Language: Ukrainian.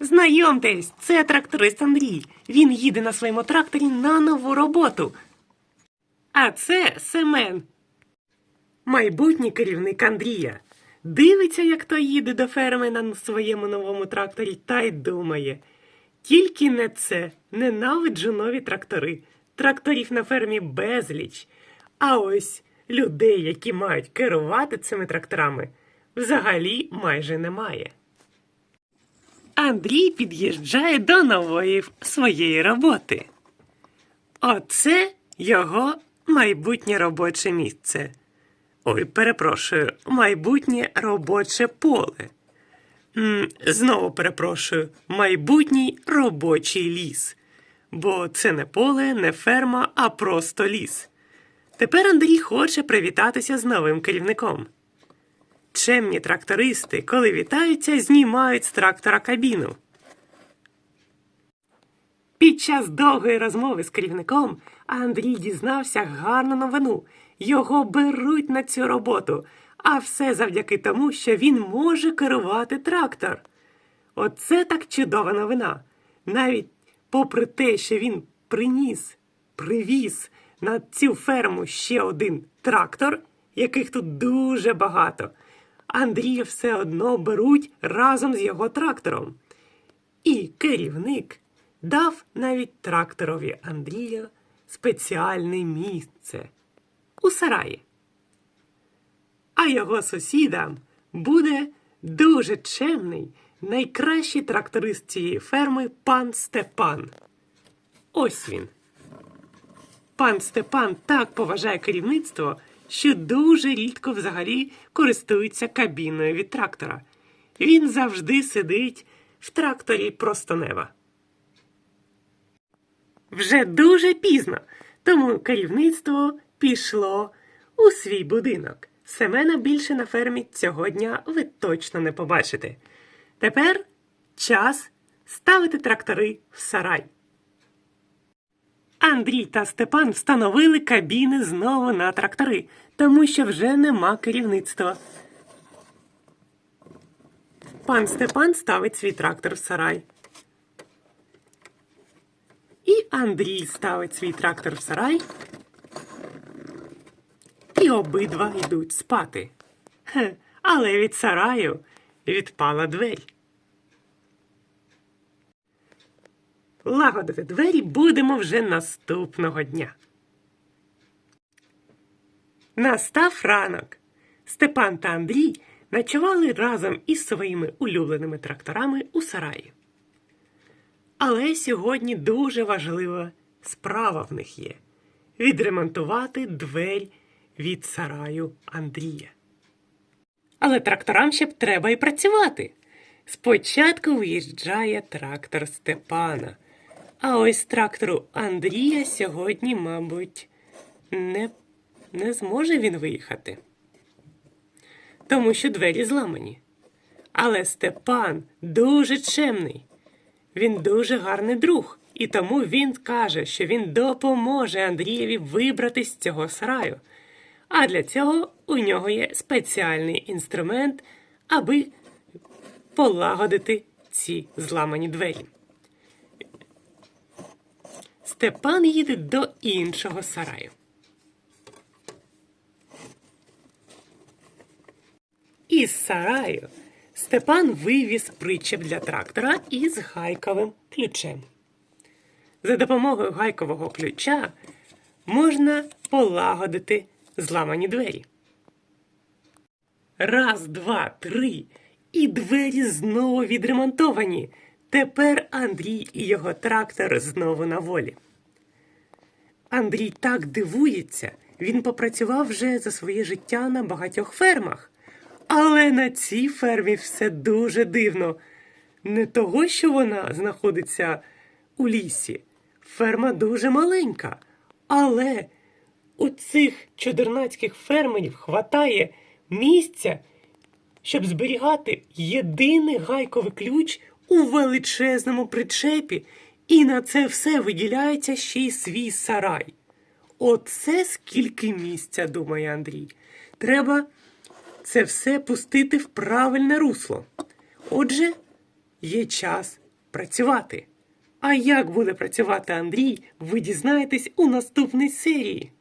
Знайомтесь, це тракторист Андрій. Він їде на своєму тракторі на нову роботу. А це Семен, майбутній керівник Андрія. Дивиться, як той їде до ферми на своєму новому тракторі, та й думає. Тільки не це. Ненавиджу нові трактори. Тракторів на фермі безліч. А ось людей, які мають керувати цими тракторами, взагалі майже немає. Андрій під'їжджає до нової своєї роботи. Оце його майбутнє робоче місце. Ой, перепрошую, майбутнє робоче поле. Знову перепрошую, майбутній робочий ліс. Бо це не поле, не ферма, а просто ліс. Тепер Андрій хоче привітатися з новим керівником. Чемні трактористи, коли вітаються, знімають з трактора кабіну. Під час довгої розмови з керівником Андрій дізнався гарну новину. Його беруть на цю роботу, а все завдяки тому, що він може керувати трактор. Оце так чудова новина. Навіть попри те, що він приніс, привіз на цю ферму ще один трактор, яких тут дуже багато. Андрія все одно беруть разом з його трактором. І керівник дав навіть тракторові Андрія спеціальне місце у сараї. А його сусідам буде дуже чемний, найкращий тракторист цієї ферми пан Степан. Ось він. Пан Степан так поважає керівництво, що дуже рідко взагалі користується кабіною від трактора. Він завжди сидить в тракторі просто неба. Вже дуже пізно, тому керівництво пішло у свій будинок. Семена більше на фермі цього дня ви точно не побачите. Тепер час ставити трактори в сарай. Андрій та Степан встановили кабіни знову на трактори, тому що вже нема керівництва. Пан Степан ставить свій трактор в сарай. І Андрій ставить свій трактор в сарай. І обидва йдуть спати. Але від сараю відпала двері. Лагодити двері будемо вже наступного дня. Настав ранок. Степан та Андрій ночували разом із своїми улюбленими тракторами у сараї. Але сьогодні дуже важлива справа в них є відремонтувати двері від сараю Андрія. Але тракторам ще б треба і працювати. Спочатку виїжджає трактор Степана. А ось трактору Андрія сьогодні, мабуть, не, не зможе він виїхати. Тому що двері зламані. Але Степан дуже чемний. Він дуже гарний друг, і тому він каже, що він допоможе Андрієві вибратись з цього сараю. А для цього у нього є спеціальний інструмент, аби полагодити ці зламані двері. Степан їде до іншого сараю. Із сараю Степан вивіз причеп для трактора із гайковим ключем. За допомогою гайкового ключа можна полагодити зламані двері. Раз, два, три. І двері знову відремонтовані. Тепер Андрій і його трактор знову на волі. Андрій так дивується, він попрацював вже за своє життя на багатьох фермах. Але на цій фермі все дуже дивно. Не того, що вона знаходиться у лісі. Ферма дуже маленька. Але у цих чудернацьких фермерів хватає місця, щоб зберігати єдиний гайковий ключ у величезному причепі, і на це все виділяється ще й свій сарай. Оце скільки місця, думає Андрій. Треба це все пустити в правильне русло. Отже, є час працювати. А як буде працювати Андрій, ви дізнаєтесь у наступній серії.